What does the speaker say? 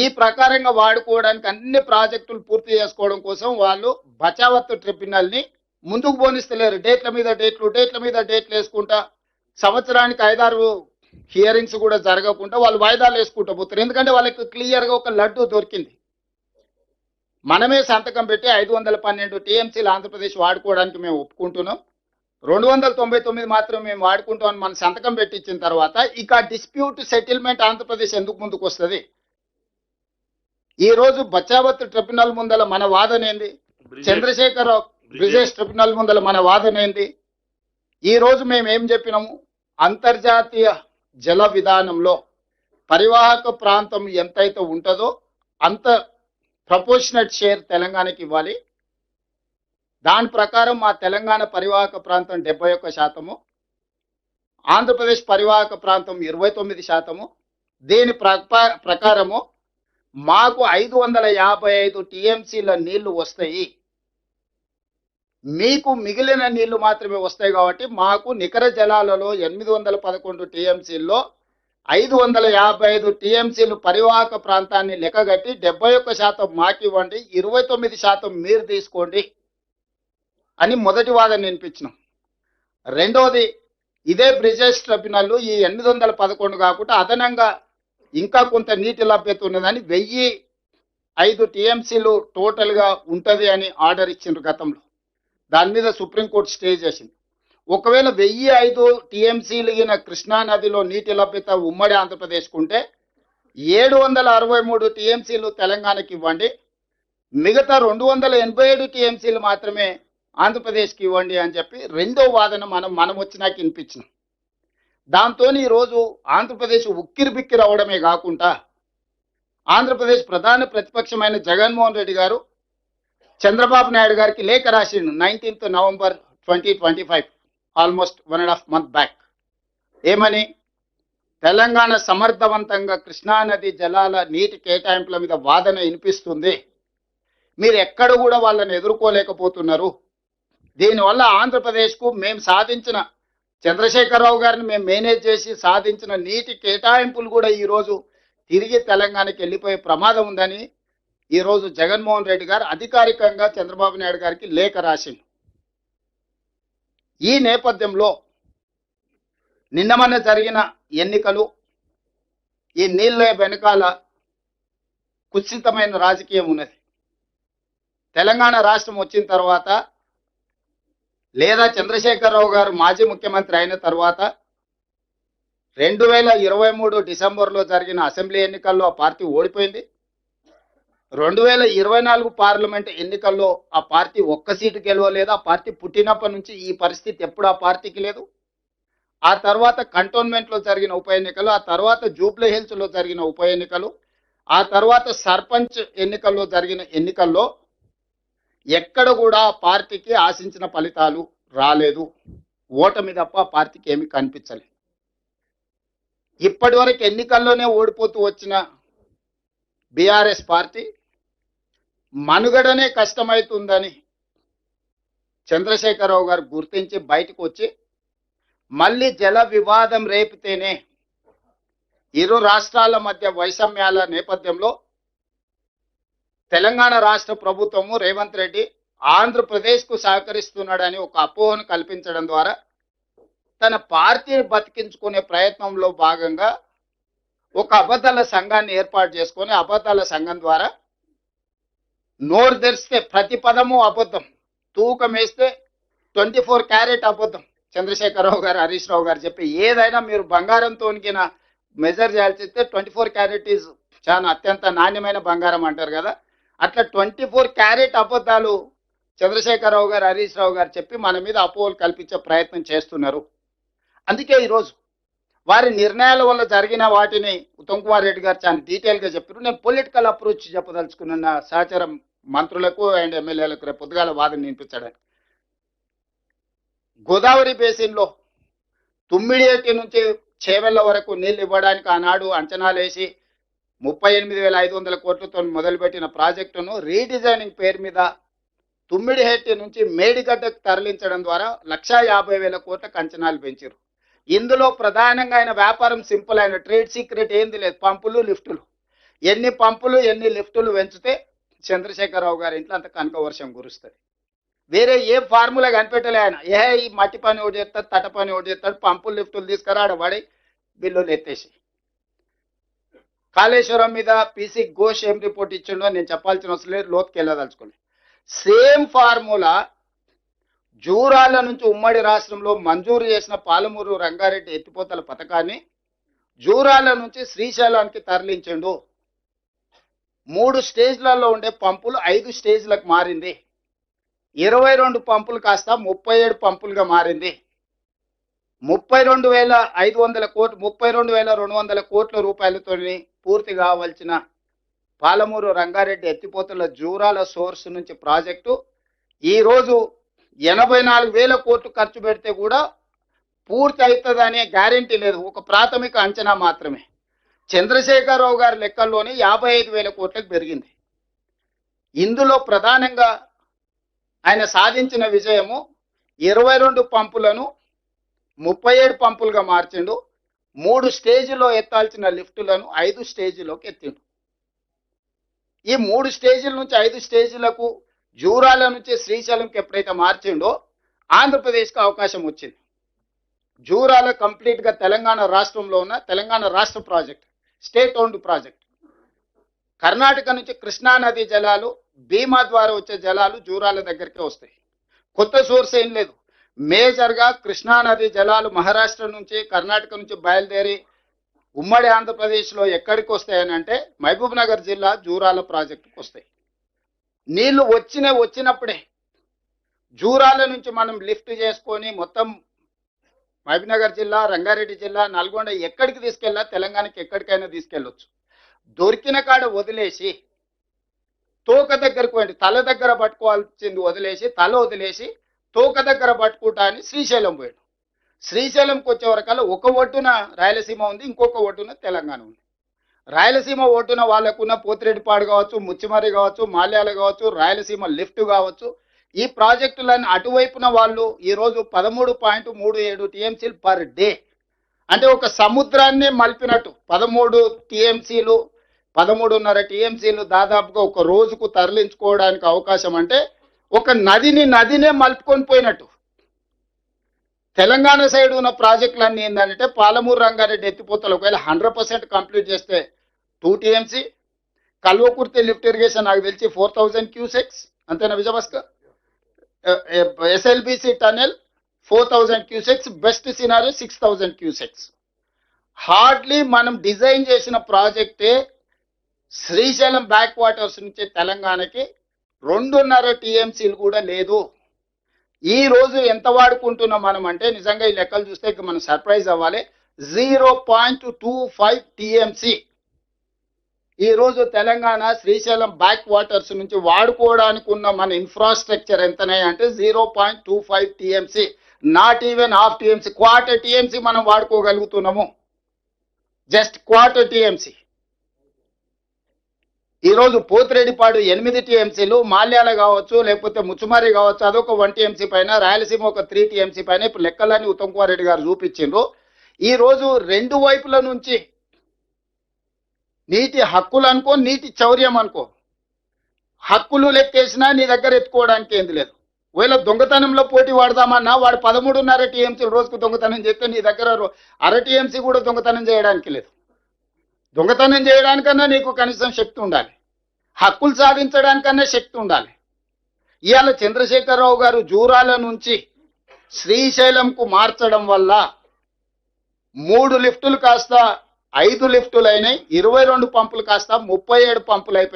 ఈ ప్రకారంగా వాడుకోవడానికి అన్ని ప్రాజెక్టులు పూర్తి చేసుకోవడం కోసం వాళ్ళు బచావత్ ట్రిబ్యునల్ని ముందుకు పోనిస్తలేరు. డేట్ల మీద డేట్లు డేట్ల మీద డేట్లు వేసుకుంటా సంవత్సరానికి ఐదారు హియరింగ్స్ కూడా జరగకుండా వాళ్ళు వాయిదాలు వేసుకుంటూ పోతారు. ఎందుకంటే వాళ్ళకి క్లియర్గా ఒక లడ్డు దొరికింది. మనమే సంతకం పెట్టి ఐదు వందల పన్నెండు టీఎంసీలు ఆంధ్రప్రదేశ్ వాడుకోవడానికి మేము ఒప్పుకుంటున్నాం. రెండు వందల తొంభై తొమ్మిది మాత్రం మేము వాడుకుంటామని మన సంతకం పెట్టించిన తర్వాత ఇక డిస్ప్యూట్ సెటిల్మెంట్ ఆంధ్రప్రదేశ్ ఎందుకు ముందుకు వస్తుంది? ఈ రోజు బచావత్ ట్రిబ్యునల్ ముందల మన వాదన ఏంది? చంద్రశేఖరరావు బ్రిజేష్ ట్రిబ్యునల్ ముందల మన వాదన ఏంది? ఈ రోజు మేము ఏం చెప్పినాము? అంతర్జాతీయ జల విధానంలో పరివాహక ప్రాంతం ఎంతైతే ఉంటుందో అంత ప్రపోర్షనట్ షేర్ తెలంగాణకి ఇవ్వాలి. దాని ప్రకారం మా తెలంగాణ పరివాహక ప్రాంతం డెబ్బై ఒక్క శాతము ఆంధ్రప్రదేశ్ పరివాహక ప్రాంతం ఇరవై తొమ్మిది శాతము. దీని ప్రక- ప్రకారము మాకు ఐదు వందల యాభై ఐదు టీఎంసీల నీళ్ళు వస్తాయి. మీకు మిగిలిన నీళ్ళు మాత్రమే వస్తాయి కాబట్టి మాకు నికర జలాలలో ఎనిమిది వందల పదకొండు టీఎంసీల్లో ఐదు వందల యాభై ఐదు టీఎంసీలు పరివాహక ప్రాంతాన్ని లెక్కగట్టి డెబ్బై ఒక్క శాతం మాకు ఇవ్వండి ఇరవై తొమ్మిది శాతం మీరు తీసుకోండి అని మొదటి వాదన వినిపించినాం. రెండవది ఇదే బ్రిజేష్ ట్రిబ్యునల్ ఈ ఎనిమిది వందల పదకొండు కాకుండా అదనంగా ఇంకా కొంత నీటి లభ్యత ఉన్నదని వెయ్యి ఐదు టీఎంసీలు టోటల్గా ఉంటుంది అని ఆర్డర్ ఇచ్చిండ్రు గతంలో. దాని మీద సుప్రీంకోర్టు స్టే చేసింది. ఒకవేళ వెయ్యి ఐదు టీఎంసీలు ఈయన కృష్ణా నదిలో నీటి లభ్యత ఉమ్మడి ఆంధ్రప్రదేశ్కు ఉంటే ఏడు వందల అరవై మూడు టీఎంసీలు తెలంగాణకి ఇవ్వండి. మిగతా రెండు వందల ఎనభై ఏడు టీఎంసీలు మాత్రమే ఆంధ్రప్రదేశ్కి ఇవ్వండి అని చెప్పి రెండో వాదన మనం మనం వచ్చినాక వినిపించినాం. దాంతో ఈరోజు ఆంధ్రప్రదేశ్ ఉక్కిరి బిక్కిరి అవడమే కాకుండా ఆంధ్రప్రదేశ్ ప్రధాన ప్రతిపక్షమైన జగన్మోహన్ రెడ్డి గారు చంద్రబాబు నాయుడు గారికి లేఖ రాసిండు nineteenth November twenty twenty five almost one and half month back. ఏమని? తెలంగాణ సమర్థవంతంగా కృష్ణానది జలాల నీటి కేటాయింపుల మీద వాదన వినిపిస్తుంది. మీరు ఎక్కడ కూడా వాళ్ళని ఎదుర్కోలేకపోతున్నారు. దీనివల్ల ఆంధ్రప్రదేశ్కు మేము సాధించిన చంద్రశేఖరరావు గారిని మేము మేనేజ్ చేసి సాధించిన నీటి కేటాయింపులు కూడా ఈరోజు తిరిగి తెలంగాణకి వెళ్ళిపోయే ప్రమాదం ఉందని ఈరోజు జగన్మోహన్ రెడ్డి గారు అధికారికంగా చంద్రబాబు నాయుడు గారికి లేఖ రాసింది ఈ నేపథ్యంలో నిన్న మొన్న జరిగిన ఎన్నికలు ఈ నీళ్ళ వెనకాల కుత్సితమైన రాజకీయం ఉన్నది. తెలంగాణ రాష్ట్రం వచ్చిన తర్వాత లేదా చంద్రశేఖరరావు గారు మాజీ ముఖ్యమంత్రి అయిన తర్వాత రెండు వేల ఇరవై మూడు డిసెంబర్లో జరిగిన అసెంబ్లీ ఎన్నికల్లో ఆ పార్టీ ఓడిపోయింది. రెండు వేల ఇరవై నాలుగు పార్లమెంట్ ఎన్నికల్లో ఆ పార్టీ ఒక్క సీటు గెలవలేదు. ఆ పార్టీ పుట్టినప్పటి నుంచి ఈ పరిస్థితి ఎప్పుడు ఆ పార్టీకి లేదు. ఆ తర్వాత కంటోన్మెంట్లో జరిగిన ఉప ఎన్నికలు ఆ తర్వాత జూబ్లీ హిల్స్లో జరిగిన ఉప ఎన్నికలు ఆ తర్వాత సర్పంచ్ ఎన్నికల్లో జరిగిన ఎన్నికల్లో ఎక్కడ కూడా పార్టీకి ఆశించిన ఫలితాలు రాలేదు. ఓటమి తప్ప పార్టీకి ఏమి కనిపించలేదు. ఇప్పటి వరకు ఎన్నికల్లోనే ఓడిపోతూ వచ్చిన బీఆర్ఎస్ పార్టీ మనుగడనే కష్టమవుతుందని చంద్రశేఖరరావు గారు గుర్తించి బయటకు వచ్చి మళ్ళీ జల వివాదం రేపితేనే ఇరు రాష్ట్రాల మధ్య వైషమ్యాల నేపథ్యంలో తెలంగాణ రాష్ట్ర ప్రభుత్వము రేవంత్ రెడ్డి ఆంధ్రప్రదేశ్కు సహకరిస్తున్నాడని ఒక అపోహను కల్పించడం ద్వారా తన పార్టీని బతికించుకునే ప్రయత్నంలో భాగంగా ఒక అబద్ధాల సంఘాన్ని ఏర్పాటు చేసుకొని అబద్ధాల సంఘం ద్వారా నోరు తెరిస్తే ప్రతి పదము అబద్ధం తూకం వేస్తే ట్వంటీ ఫోర్ క్యారెట్ అబద్ధం. చంద్రశేఖరరావు గారు హరీష్ రావు గారు చెప్పి ఏదైనా మీరు బంగారంతో మెజర్ చేయాల్సి ట్వంటీ ఫోర్ క్యారెట్ ఈజ్ చాలా అత్యంత నాణ్యమైన బంగారం అంటారు కదా. అట్లా ట్వంటీ ఫోర్ క్యారెట్ అబద్ధాలు చంద్రశేఖరరావు గారు హరీష్ రావు గారు చెప్పి మన మీద అపోహలు కల్పించే ప్రయత్నం చేస్తున్నారు. అందుకే ఈరోజు వారి నిర్ణయాల వల్ల జరిగిన వాటిని ఉత్తమ్ కుమార్ రెడ్డి గారు చాలా డీటెయిల్గా చెప్పారు. నేను పొలిటికల్ అప్రోచ్ చెప్పదలుచుకున్న నా మంత్రులకు అండ్ ఎమ్మెల్యేలకు రేపు పొద్దుగాల వాదన వినిపించడానికి. గోదావరి బేసిన్లో తుమ్మిడియేటి నుంచి చేవెళ్ళ వరకు నీళ్ళు ఇవ్వడానికి ఆనాడు అంచనాలు వేసి ముప్పై ఎనిమిది వేల ఐదు వందల కోట్లతో మొదలుపెట్టిన ప్రాజెక్టును రీడిజైనింగ్ పేరు మీద తుమ్మిడిహెట్టి నుంచి మేడిగడ్డకు తరలించడం ద్వారా లక్షా యాభై వేల కోట్లకు అంచనాలు పెంచారు. ఇందులో ప్రధానంగా ఆయన వ్యాపారం సింపుల్ అయిన ట్రేడ్ సీక్రెట్ ఏంది లేదు పంపులు లిఫ్టులు. ఎన్ని పంపులు ఎన్ని లిఫ్టులు పెంచితే చంద్రశేఖరరావు గారి ఇంట్లో అంత కనక వర్షం కురుస్తుంది. వేరే ఏ ఫార్ములా కనిపెట్టలే ఆయన. ఏ ఈ మట్టి పని ఒకటి చేస్తాడు తట పని ఒకటి చేస్తాడు పంపులు లిఫ్టులు తీసుకురా వాడి బిల్లులు ఎత్తేసి కాళేశ్వరం మీద పీసీ ఘోష్ ఏం రిపోర్ట్ ఇచ్చిండో నేను చెప్పాల్సిన అవసరం లేదు లోతుకి వెళ్ళదలుచుకోలేదు సేమ్ ఫార్ములా జూరాల నుంచి ఉమ్మడి రాష్ట్రంలో మంజూరు చేసిన పాలమూరు రంగారెడ్డి ఎత్తిపోతల పథకాన్ని జూరాల నుంచి శ్రీశైలానికి తరలించిండు. మూడు స్టేజ్లలో ఉండే పంపులు ఐదు స్టేజ్లకు మారింది. ఇరవై రెండు పంపులు కాస్త ముప్పై ఏడు పంపులుగా మారింది. ముప్పై రెండు వేల ఐదు వందల కోట్లు ముప్పై రెండు వేల రెండు వందల కోట్ల రూపాయలతో పూర్తి కావాల్సిన పాలమూరు రంగారెడ్డి ఎత్తిపోతల జూరాల సోర్స్ నుంచి ప్రాజెక్టు. ఈరోజు ఎనభై నాలుగు వేల కోట్లు ఖర్చు పెడితే కూడా పూర్తి అవుతుందనే గ్యారెంటీ లేదు. ఒక ప్రాథమిక అంచనా మాత్రమే. చంద్రశేఖరరావు గారి లెక్కల్లోనే యాభై ఐదు వేల కోట్లకు పెరిగింది. ఇందులో ప్రధానంగా ఆయన సాధించిన విజయము ఇరవై రెండు పంపులను ముప్పై ఏడు పంపులుగా మార్చిండు. మూడు స్టేజ్లో ఎత్తాల్సిన లిఫ్టులను ఐదు స్టేజీలోకి ఎత్తిండు. ఈ మూడు స్టేజీల నుంచి ఐదు స్టేజీలకు జూరాల నుంచి శ్రీశైలంకి ఎప్పుడైతే మార్చిండో ఆంధ్రప్రదేశ్కి అవకాశం వచ్చింది. జూరాల కంప్లీట్గా తెలంగాణ రాష్ట్రంలో ఉన్న తెలంగాణ రాష్ట్ర project state owned project. Karnataka నుంచి కృష్ణా నది జలాలు భీమా ద్వారా వచ్చే జలాలు జూరాల దగ్గరికే వస్తాయి. కొత్త సోర్స్ ఏం లేదు. మేజర్గా కృష్ణా నది జలాలు మహారాష్ట్ర నుంచి కర్ణాటక నుంచి బయలుదేరి ఉమ్మడి ఆంధ్రప్రదేశ్లో ఎక్కడికి వస్తాయని అంటే మహబూబ్ నగర్ జిల్లా జూరాల ప్రాజెక్టుకు వస్తాయి. నీళ్ళు వచ్చిన వచ్చినప్పుడే జూరాల నుంచి మనం లిఫ్ట్ చేసుకొని మొత్తం మహబూబ్నగర్ జిల్లా రంగారెడ్డి జిల్లా నల్గొండ ఎక్కడికి తీసుకెళ్ళా తెలంగాణకి ఎక్కడికైనా తీసుకెళ్ళొచ్చు. దొరికిన కాడ వదిలేసి తోక దగ్గరకు పోయింది తల దగ్గర పట్టుకోవాల్సింది వదిలేసి తల వదిలేసి తోక దగ్గర పట్టుకుంటా అని శ్రీశైలం పోయాడు. శ్రీశైలంకి వచ్చే వరకల్లా ఒక ఒడ్డున రాయలసీమ ఉంది ఇంకొక ఒడ్డున తెలంగాణ ఉంది. రాయలసీమ ఒడ్డున వాళ్ళకున్న పోతిరెడ్డిపాడు కావచ్చు ముచ్చిమరి కావచ్చు మాల్యాల కావచ్చు రాయలసీమ లిఫ్ట్ కావచ్చు ఈ ప్రాజెక్టులను అటువైపున వాళ్ళు ఈరోజు పదమూడు పాయింట్ మూడు ఏడు టీఎంసీలు పర్ డే. అంటే ఒక సముద్రాన్ని మలిపినట్టు పదమూడు టీఎంసీలు పదమూడున్నర టీఎంసీలు దాదాపుగా ఒక రోజుకు తరలించుకోవడానికి అవకాశం అంటే ఒక నదిని నదినే మలుపుకొని పోయినట్టు. తెలంగాణ సైడ్ ఉన్న ప్రాజెక్టులన్నీ ఏంటంటే పాలమూరు రంగారెడ్డి ఎత్తిపోతలు. ఒకవేళ హండ్రెడ్ పర్సెంట్ కంప్లీట్ చేస్తే two TMC Kalwakurthy lift irrigation నాకు తెలిసి ఫోర్ థౌజండ్ క్యూసెక్స్ అంతేనా Vijayabhaskar SLBC tunnel four thousand cusecs best scenario six thousand cusecs. Hardly మనం డిజైన్ చేసిన ప్రాజెక్టే శ్రీశైలం బ్యాక్ వాటర్స్ నుంచి తెలంగాణకి రెండున్నర టీఎంసీలు కూడా లేదు. ఈ రోజు ఎంత వాడుకుంటున్నాం మనం అంటే నిజంగా ఈ లెక్కలు చూస్తే మనం సర్ప్రైజ్ అవ్వాలి. Zero point two five TMC. ఈ రోజు తెలంగాణ శ్రీశైలం బ్యాక్ వాటర్స్ నుంచి వాడుకోవడానికి ఉన్న మన ఇన్ఫ్రాస్ట్రక్చర్ ఎంతనే అంటే zero point two five TMC. Not even half TMC quarter TMC మనం వాడుకోగలుగుతున్నాము. Just quarter TMC. ఈరోజు పోతిరెడ్డిపాడు ఎనిమిది టీఎంసీలు మాల్యాల కావచ్చు లేకపోతే ముచ్చుమారి కావచ్చు అదొక వన్ టీఎంసీ పైన రాయలసీమ ఒక త్రీ టీఎంసీ పైన. ఇప్పుడు లెక్కలన్నీ ఉత్తమ్ కుమార్ రెడ్డి గారు చూపించిండ్రు. ఈరోజు రెండు వైపుల నుంచి నీటి హక్కులు అనుకో నీటి చౌర్యం అనుకో. హక్కులు లెక్కేసినా నీ దగ్గర ఎత్తుకోవడానికి ఏంది లేదు. ఒకవేళ దొంగతనంలో పోటీ వాడదామన్నా వాడు పదమూడున్నర టీఎంసీలు రోజుకు దొంగతనం చేస్తే నీ దగ్గర అర టీఎంసీ కూడా దొంగతనం చేయడానికి లేదు. దొంగతనం చేయడానికన్నా నీకు కనీసం శక్తి ఉండాలి. హక్కులు సాధించడానికన్నా శక్తి ఉండాలి. ఇవాళ చంద్రశేఖరరావు గారు జూరాల నుంచి శ్రీశైలంకు మార్చడం వల్ల మూడు లిఫ్టులు కాస్త ఐదు లిఫ్టులు అయినాయి ఇరవై రెండు పంపులు కాస్త ముప్పై ఏడు పంపులు అయిపోయి